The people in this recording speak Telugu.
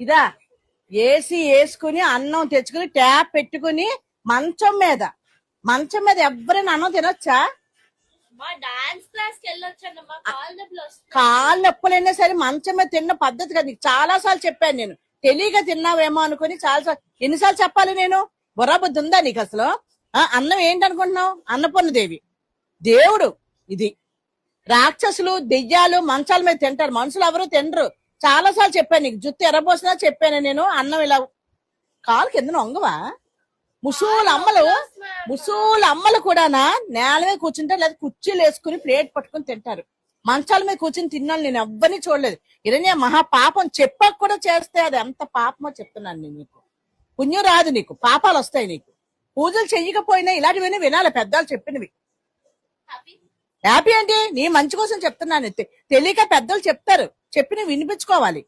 ఇదా ఏసీ వేసుకుని అన్నం తెచ్చుకుని ట్యాప్ పెట్టుకుని మంచం మీద. మంచం మీద ఎవరైనా అన్నం తినొచ్చా? కాళ్ళు నొప్పులైనా సరే మంచం మీద తిన్న పద్ధతి కదా. నీకు చాలా సార్లు చెప్పాను నేను. తెలియక తిన్నావేమో అనుకుని చాలా సార్లు ఎన్నిసార్లు చెప్పాలి నేను? బుర్రబుద్ధి ఉందా నీకు అసలు? ఆ, అన్నం ఏంటనుకుంటున్నావు? అన్నపూర్ణదేవి. దేవుడు ఇది. రాక్షసులు దెయ్యాలు మంచాల మీద తింటారు. మనుషులు ఎవరు తినరు. చాలా సార్లు చెప్పాను నీకు. జుత్తు ఎర్రబోసినా చెప్పాను నేను అన్నం ఇలా. కాలు కింద వంగవా ముసూలు అమ్మలు ముసూలు అమ్మలు కూడానా? నేల మీద కూర్చుంటారు. లేదా కుర్చీలు వేసుకుని ప్లేట్ పట్టుకుని తింటారు. మంచాల మీద కూర్చుని తిన్నాను నేను ఎవ్వరిని చూడలేదు. ఇదనే మహా పాపం చెప్పక కూడా చేస్తే అది ఎంత పాపమో చెప్తున్నాను నేను నీకు. పుణ్యం రాదు నీకు పాపాలు వస్తాయి నీకు. పూజలు చెయ్యకపోయినా ఇలాంటివన్నీ వినాలి పెద్దలు చెప్పినవి. హ్యాపీ అంటే నీ మంచి కోసం చెప్తున్నాను తెలియక పెద్దలు చెప్తారు చెప్పిన వినిపించుకోవాలి.